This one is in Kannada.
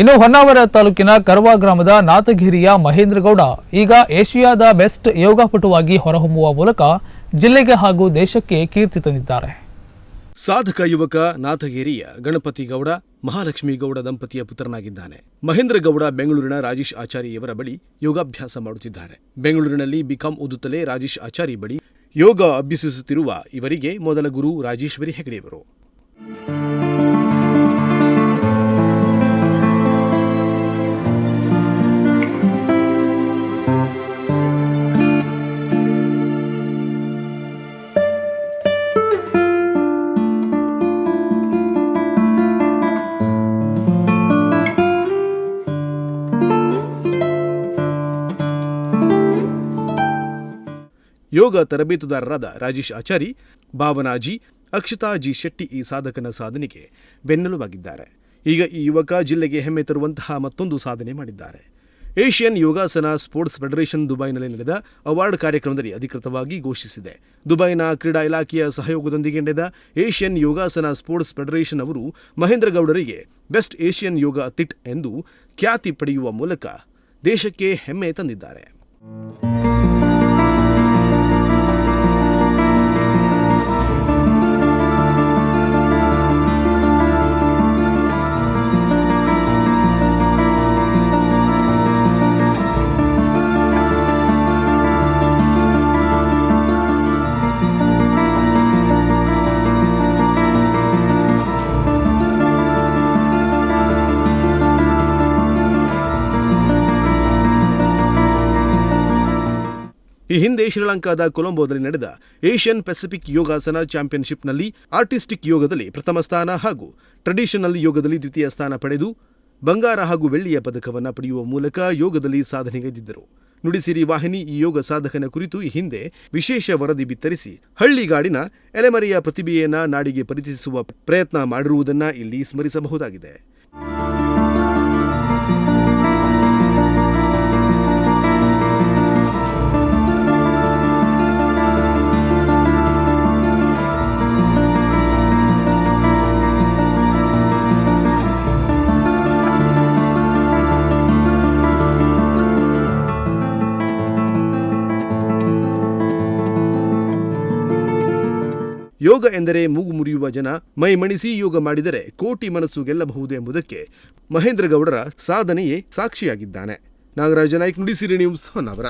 ಇನ್ನು ಹೊನ್ನಾವರ ತಾಲೂಕಿನ ಕರ್ವಾ ಗ್ರಾಮದ ನಾಥಗಿರಿಯ ಮಹೇಂದ್ರಗೌಡ ಈಗ ಏಷ್ಯಾದ ಬೆಸ್ಟ್ ಯೋಗಪಟುವಾಗಿ ಹೊರಹೊಮ್ಮುವ ಮೂಲಕ ಜಿಲ್ಲೆಗೆ ಹಾಗೂ ದೇಶಕ್ಕೆ ಕೀರ್ತಿ ತಂದಿದ್ದಾರೆ. ಸಾಧಕ ಯುವಕ ನಾಥಗಿರಿಯ ಗಣಪತಿ ಗೌಡ, ಮಹಾಲಕ್ಷ್ಮಿ ಗೌಡ ದಂಪತಿಯ ಪುತ್ರನಾಗಿದ್ದಾನೆ. ಮಹೇಂದ್ರಗೌಡ ಬೆಂಗಳೂರಿನ ರಾಜೇಶ್ ಆಚಾರಿಯವರ ಬಳಿ ಯೋಗಾಭ್ಯಾಸ ಮಾಡುತ್ತಿದ್ದಾರೆ. ಬೆಂಗಳೂರಿನಲ್ಲಿ ಬಿಕಾಂ ಓದುತ್ತಲೇ ರಾಜೇಶ್ ಆಚಾರಿ ಬಳಿ ಯೋಗ ಅಭ್ಯಸಿಸುತ್ತಿರುವ ಇವರಿಗೆ ಮೊದಲ ಗುರು ರಾಜೇಶ್ವರಿ ಹೆಗಡೆಯವರು. ಯೋಗ ತರಬೇತುದಾರರಾದ ರಾಜೇಶ್ ಆಚಾರಿ, ಭಾವನಾಜಿ, ಅಕ್ಷತಾ ಜಿ ಶೆಟ್ಟಿ ಈ ಸಾಧಕನ ಸಾಧನೆಗೆ ಬೆನ್ನೆಲುಬಾಗಿದ್ದಾರೆ. ಈಗ ಈ ಯುವಕ ಜಿಲ್ಲೆಗೆ ಹೆಮ್ಮೆ ತರುವಂತಹ ಮತ್ತೊಂದು ಸಾಧನೆ ಮಾಡಿದ್ದಾರೆ. ಏಷ್ಯನ್ ಯೋಗಾಸನ ಸ್ಪೋರ್ಟ್ಸ್ ಫೆಡರೇಷನ್ ದುಬೈನಲ್ಲಿ ನಡೆದ ಅವಾರ್ಡ್ ಕಾರ್ಯಕ್ರಮದಲ್ಲಿ ಅಧಿಕೃತವಾಗಿ ಘೋಷಿಸಿದೆ. ದುಬೈನ ಕ್ರೀಡಾ ಇಲಾಖೆಯ ಸಹಯೋಗದೊಂದಿಗೆ ನಡೆದ ಏಷ್ಯನ್ ಯೋಗಾಸನ ಸ್ಪೋರ್ಟ್ಸ್ ಫೆಡರೇಷನ್ ಅವರು ಮಹೇಂದ್ರ ಗೌಡರಿಗೆ ಬೆಸ್ಟ್ ಏಷ್ಯನ್ ಯೋಗ ತಿಟ್ ಎಂದು ಖ್ಯಾತಿ ಪಡೆಯುವ ಮೂಲಕ ದೇಶಕ್ಕೆ ಹೆಮ್ಮೆ ತಂದಿದ್ದಾರೆ. ಈ ಹಿಂದೆ ಶ್ರೀಲಂಕಾದ ಕೊಲಂಬೋದಲ್ಲಿ ನಡೆದ ಏಷ್ಯನ್ ಪೆಸಿಫಿಕ್ ಯೋಗಾಸನ ಚಾಂಪಿಯನ್ಶಿಪ್ನಲ್ಲಿ ಆರ್ಟಿಸ್ಟಿಕ್ ಯೋಗದಲ್ಲಿ ಪ್ರಥಮ ಸ್ಥಾನ ಹಾಗೂ ಟ್ರೆಡಿಷನಲ್ ಯೋಗದಲ್ಲಿ ದ್ವಿತೀಯ ಸ್ಥಾನ ಪಡೆದು ಬಂಗಾರ ಹಾಗೂ ಬೆಳ್ಳಿಯ ಪದಕವನ್ನು ಪಡೆಯುವ ಮೂಲಕ ಯೋಗದಲ್ಲಿ ಸಾಧನೆಗೈದಿದ್ದರು ನುಡಿಸಿರಿ ವಾಹಿನಿ, ಈ ಯೋಗ ಸಾಧಕನ ಕುರಿತು ಈ ಹಿಂದೆ ವಿಶೇಷ ವರದಿ ಬಿತ್ತರಿಸಿ ಹಳ್ಳಿಗಾಡಿನ ಎಲೆಮರೆಯ ಪ್ರತಿಭೆಯನ್ನ ನಾಡಿಗೆ ಪರಿಚಯಿಸುವ ಪ್ರಯತ್ನ ಮಾಡಿರುವುದನ್ನು ಇಲ್ಲಿ ಸ್ಮರಿಸಬಹುದಾಗಿದೆ. ಯೋಗ ಎಂದರೆ ಮೂಗು ಮುರಿಯುವ ಜನ ಮೈಮಣಿಸಿ ಯೋಗ ಮಾಡಿದರೆ ಕೋಟಿ ಮನಸ್ಸು ಗೆಲ್ಲಬಹುದು ಎಂಬುದಕ್ಕೆ ಮಹೇಂದ್ರಗೌಡರ ಸಾಧನೆಯೇ ಸಾಕ್ಷಿಯಾಗಿದ್ದಾನೆ. ನಾಗರಾಜ ನಾಯ್ಕ ನುಡಿಸಿರಿ ನ್ಯೂಸ್ ಹೊನ್ನಾವರ.